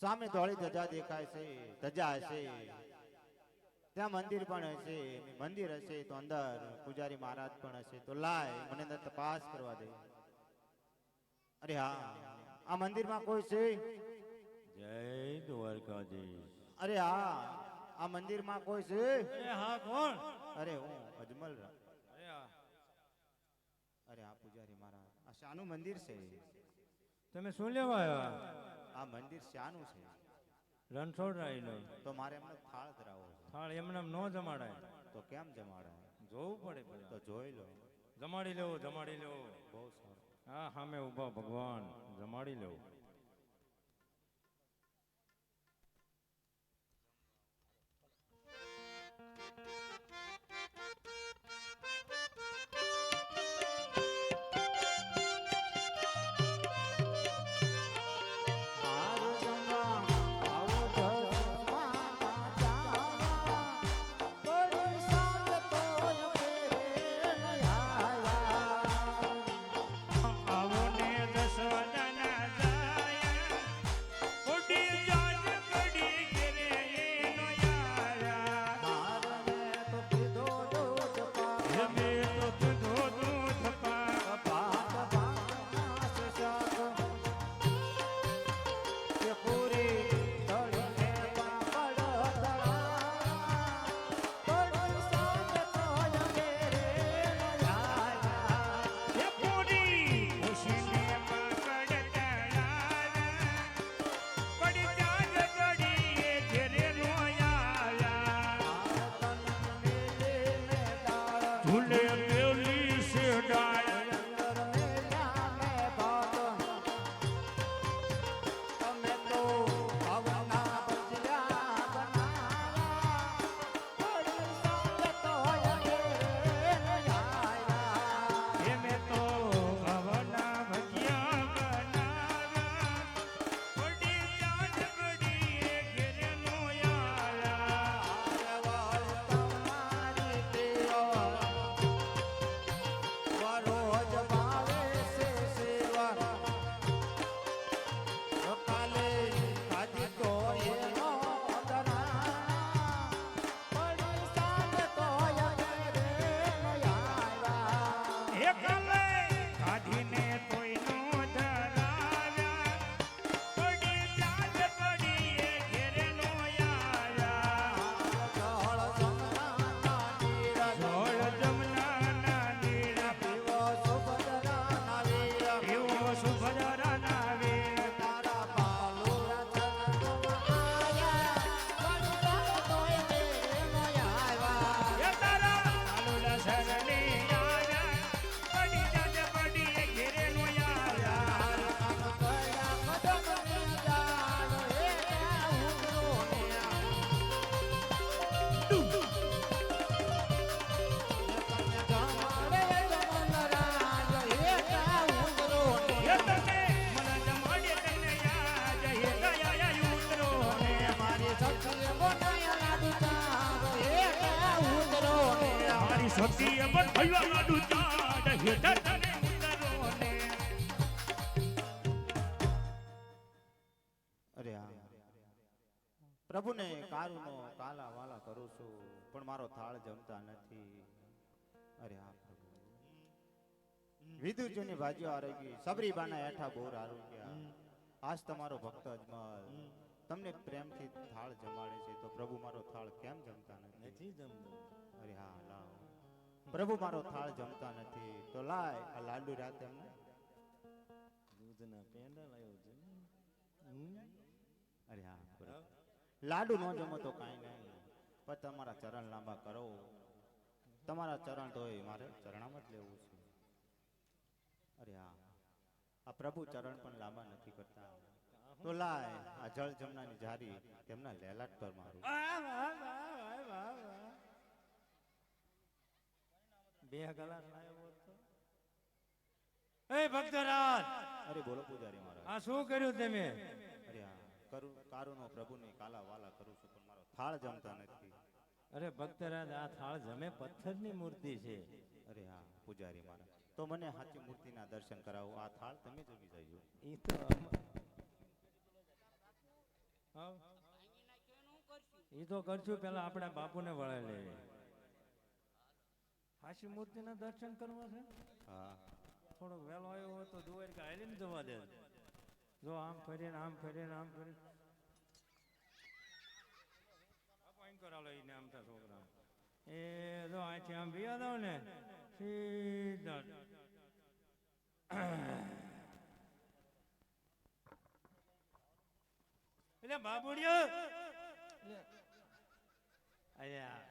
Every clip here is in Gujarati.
સામે ધોળી ધજા દેખાય છે ધજા હશે. ત્યાં મંદિર પણ હશે મંદિર હશે તો અંદર પૂજારી મહારાજ પણ હશે. તો લાય મને અંદર તપાસ કરવા દે. અરે હા આ મંદિરમાં કોઈ છે? જય દ્વારકાધીશ. અરે હા આ મંદિરમાં કોઈ છે? અરે હા કોણ? અરે હું અજમલ રા- અરે હા. અરે આ પૂજારી મહારાજ આ શાનું મંદિર છે. તમે શું લેવા આવ્યા? આ મંદિર શાનું છે? રણછોડરાય નો તો મારે એમને થાળ ધરાવો થાળ એમને ન જમાડાય. તો કેમ જમાડાય? જોવું પડે તો જોઈ લો. જમાડી લેવો જમાડી લેવો. બહુ સારું. હા સામે ઊભા ભગવાન. જમાડી લેવો. দিনে શક્તિ પણ ભૈયા લાડુ ચાડ હે તને ઉતરો અરે પ્રભુને કારુનો કાલા વાલા કરું છું પણ મારો થાળ જમતા નથી. અરે હા પ્રભુ. વિદુજોની ભાજીઓ આરોગી સબરીબાના હેઠા બોર આરોગ્યા આજ તમારો ભક્ત અજમલ. તમને પ્રેમથી થાળ જમાડે છે તો પ્રભુ મારો થાળ કેમ જમતા નથી? નથી જમતો. અરે હા લાવ પ્રભુ મારો થાળ જમતા નથી. તો લાય આ લાડુ રાતે અમને. દૂધના પેંડા લાવ્યો છે અરે હા. લાડુ ન જમો તો કાંઈ નહીં. પણ તમારા ચરણ લાંબા કરો. તમારા ચરણ તો મારે ચરણામાં જ લેવું છે. અરે હા. આ પ્રભુ ચરણ પણ લાંબા નથી કરતા. તો લાય આ જળ જમનાની જારી તેમના લેલાટ પર મારું. બે કલાક લાવ્યો હોત એ ભક્તરાજ! અરે બોલો પૂજારી મારા આ શું કર્યું તમે? અરે હા કરું કારુનો પ્રભુને કાલા વાલા કરું છું પણ મારો થાળ જમતા નથી. અરે ભક્તરાજ આ થાળ જમે પથ્થરની મૂર્તિ છે. અરે હા પૂજારી મારા તો મને સાચી મૂર્તિના દર્શન કરાવો આ થાળ તમે જમી જજો. એ તો એ તો કરશું? પેલા આપણે બાપુને વળે લેવી હાશી મૂર્તિના દર્શન કરવા છે? હા. થોડોક વહેલો આવ્યો હોય તો દ્વારકા હાલીને જવા દે જો આમ ફરીને આમ ફરીને આમ ફરીને બાપુ કરાલો ઈને આમ થા છોકરા. એ જો અહીંથી આમ વિયા દઉં ને સીધા. એટલે બાબુડિયો. અયા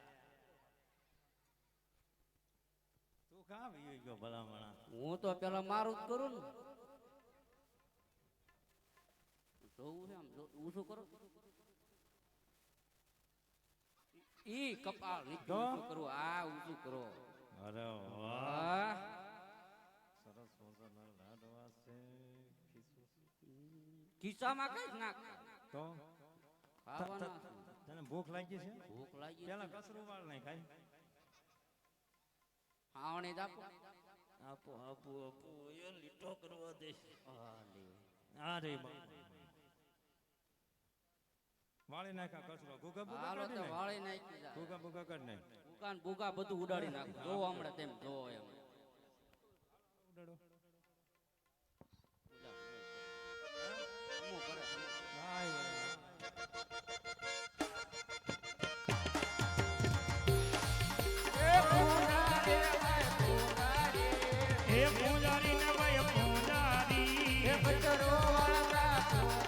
તું કાં વિયો ગયો ભલામણા. હું તો પેલા મારું જ કરું ને. જોવું છે આમ હું શું કરું? ઈ કપાળ નીકળો કરો આ ઊંચું કરો? અરે વાહ. સરસ મજાના લાડવા છે ખીસું ખિસ્સામાં કઈ નાખ. તો? ખાવાના. તને ભૂખ લાગી છે? ભૂખ લાગી પેલા કસરું વાળ નહીં ખાઈ ખાવણી જ આપો. આપો આપો આપો. એ લીટો કરવા દે. આ રે વાળી નાખા કચરો. ભૂગા ભૂગા હાલો તો વાળી નાખી જા. ભૂગા ભૂગા કર નાખ. ભૂકા ભૂગા બધું ઉડાડી નાખ. જો હમણાં તેમ જો એમ. ઉડાડો. હે